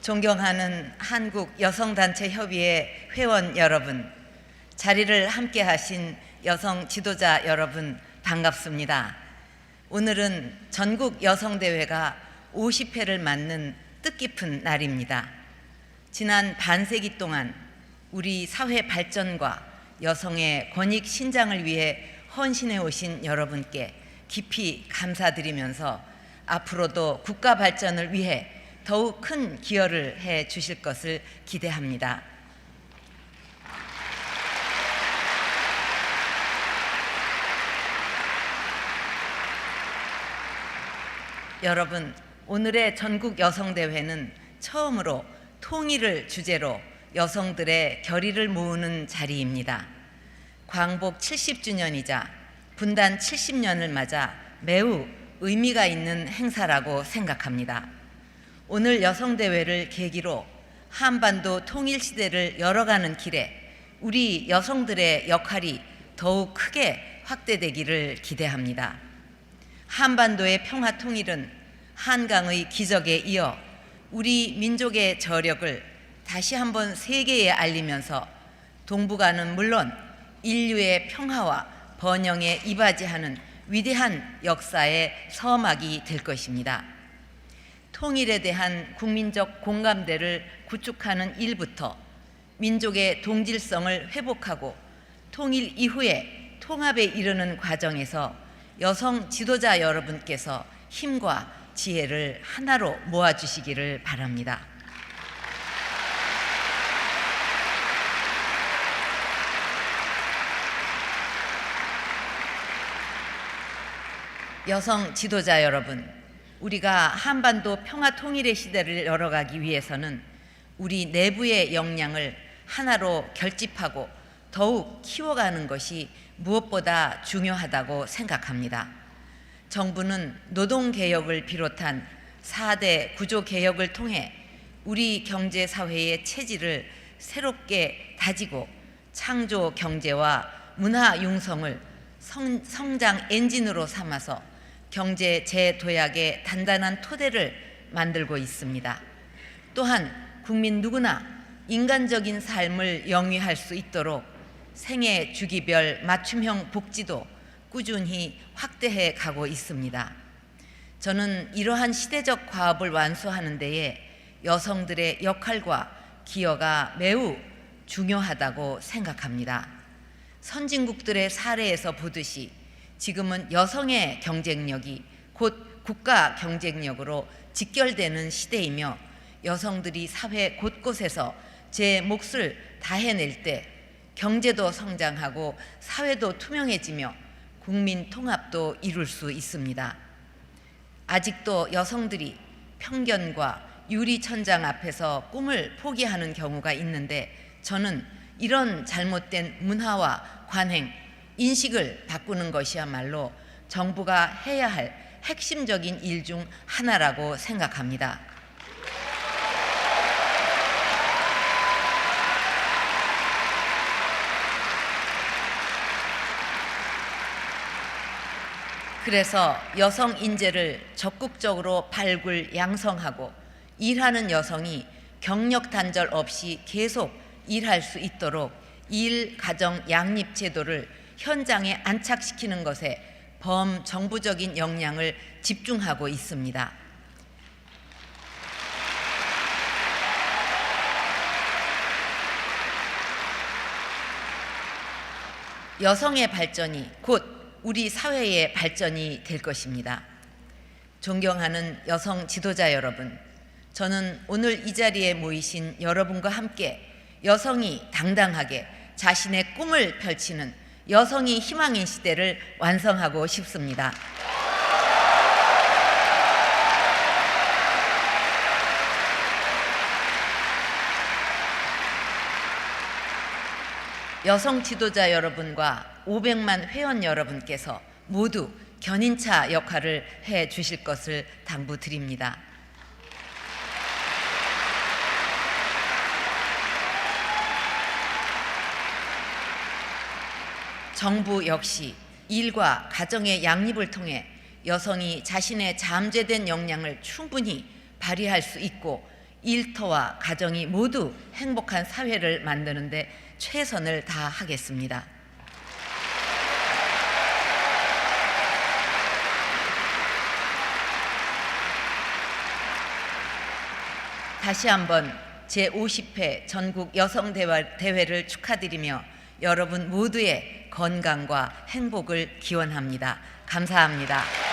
존경하는 한국 여성단체 협의회 회원 여러분, 자리를 함께 하신 여성 지도자 여러분 반갑습니다. 오늘은 전국 여성대회가 50회를 맞는 뜻깊은 날입니다. 지난 반세기 동안 우리 사회 발전과 여성의 권익 신장을 위해 헌신해 오신 여러분께 깊이 감사드리면서 앞으로도 국가 발전을 위해 더욱 큰 기여를 해 주실 것을 기대합니다. 여러분, 오늘의 전국 여성대회는 처음으로 통일을 주제로 여성들의 결의를 모으는 자리입니다. 광복 70주년이자 분단 70년을 맞아 매우 의미가 있는 행사라고 생각합니다. 오늘 여성대회를 계기로 한반도 통일 시대를 열어가는 길에 우리 여성들의 역할이 더욱 크게 확대되기를 기대합니다. 한반도의 평화 통일은 한강의 기적에 이어 우리 민족의 저력을 다시 한번 세계에 알리면서 동북아는 물론 인류의 평화와 번영에 이바지하는 위대한 역사의 서막이 될 것입니다. 통일에 대한 국민적 공감대를 구축하는 일부터 민족의 동질성을 회복하고 통일 이후에 통합에 이르는 과정에서 여성 지도자 여러분께서 힘과 지혜를 하나로 모아주시기를 바랍니다. 여성 지도자 여러분, 우리가 한반도 평화 통일의 시대를 열어가기 위해서는 우리 내부의 역량을 하나로 결집하고 더욱 키워가는 것이 무엇보다 중요하다고 생각합니다. 정부는 노동개혁을 비롯한 4대 구조개혁을 통해 우리 경제 사회의 체질을 새롭게 다지고 창조 경제와 문화 융성을 성, 성장 엔진으로 삼아서 경제 재도약의 단단한 토대를 만들고 있습니다. 또한 국민 누구나 인간적인 삶을 영위할 수 있도록 생애 주기별 맞춤형 복지도 꾸준히 확대해 가고 있습니다. 저는 이러한 시대적 과업을 완수하는 데에 여성들의 역할과 기여가 매우 중요하다고 생각합니다. 선진국들의 사례에서 보듯이 지금은 여성의 경쟁력이 곧 국가 경쟁력으로 직결되는 시대이며 여성들이 사회 곳곳에서 제 몫을 다해낼 때 경제도 성장하고 사회도 투명해지며 국민 통합도 이룰 수 있습니다. 아직도 여성들이 편견과 유리천장 앞에서 꿈을 포기하는 경우가 있는데 저는 이런 잘못된 문화와 관행, 인식을 바꾸는 것이야말로 정부가 해야 할 핵심적인 일 중 하나라고 생각합니다. 그래서 여성 인재를 적극적으로 발굴 양성하고 일하는 여성이 경력 단절 없이 계속 일할 수 있도록 일 가정 양립 제도를 현장에 안착시키는 것에 범정부적인 역량을 집중하고 있습니다. 여성의 발전이 곧 우리 사회의 발전이 될 것입니다. 존경하는 여성 지도자 여러분, 저는 오늘 이 자리에 모이신 여러분과 함께 여성이 당당하게 자신의 꿈을 펼치는 여성이 희망인 시대를 완성하고 싶습니다. 여성 지도자 여러분과 500만 회원 여러분께서 모두 견인차 역할을 해 주실 것을 당부드립니다. 정부 역시 일과 가정의 양립을 통해 여성이 자신의 잠재된 역량을 충분히 발휘할 수 있고 일터와 가정이 모두 행복한 사회를 만드는데 최선을 다하겠습니다. 다시 한번 제50회 전국 여성 대회를 축하드리며 여러분 모두의 건강과 행복을 기원합니다. 감사합니다.